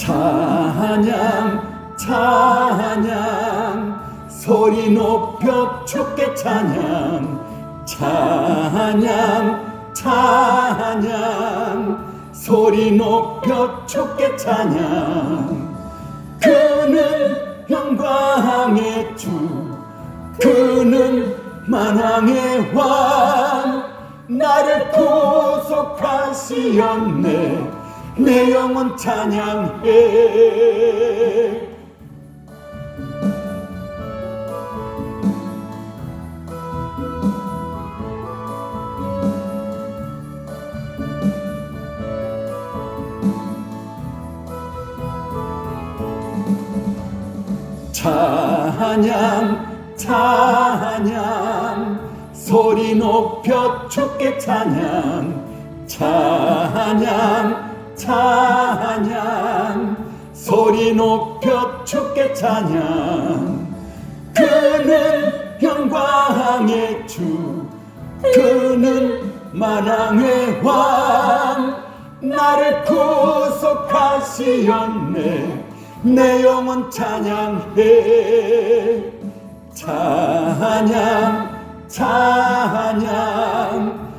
찬양 찬양. 소리 높여 주께 찬양. 찬양 찬양. 소리 높여 주께 찬양. 그는 영광의 주. 그는 만왕의 왕. 나를 구속하시었네 내 영혼 찬양해. 찬양 찬양 소리 높여 주께 찬양. 찬양 찬양. 소리 높여 주께 찬양. 그는 영광의 주 그는 만왕의 왕. 나를 구속하시었네. 내 영혼 찬양해. 찬양 찬양.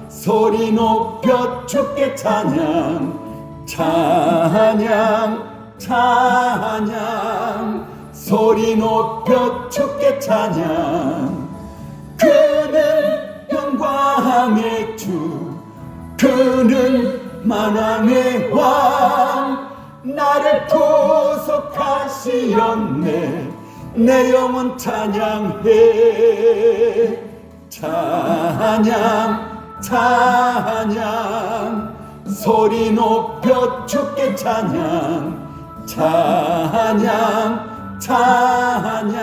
소리 높여 주께 찬양 찬양 찬양 소리 높여 주께 찬양. 그는 영광의 주 그는 만왕의 왕. 나를 구속하시었네 내 영혼 찬양해. 찬양 찬양 소리 높여 주께 찬양. 찬양 찬양.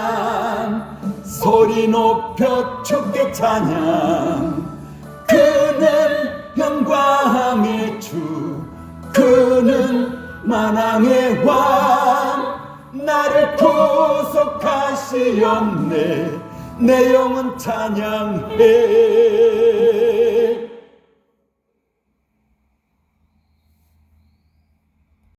소리 높여 주께 찬양. 그는 영광의 주 그는 만왕의 왕. 나를 구속하시었네. 내 영혼 찬양해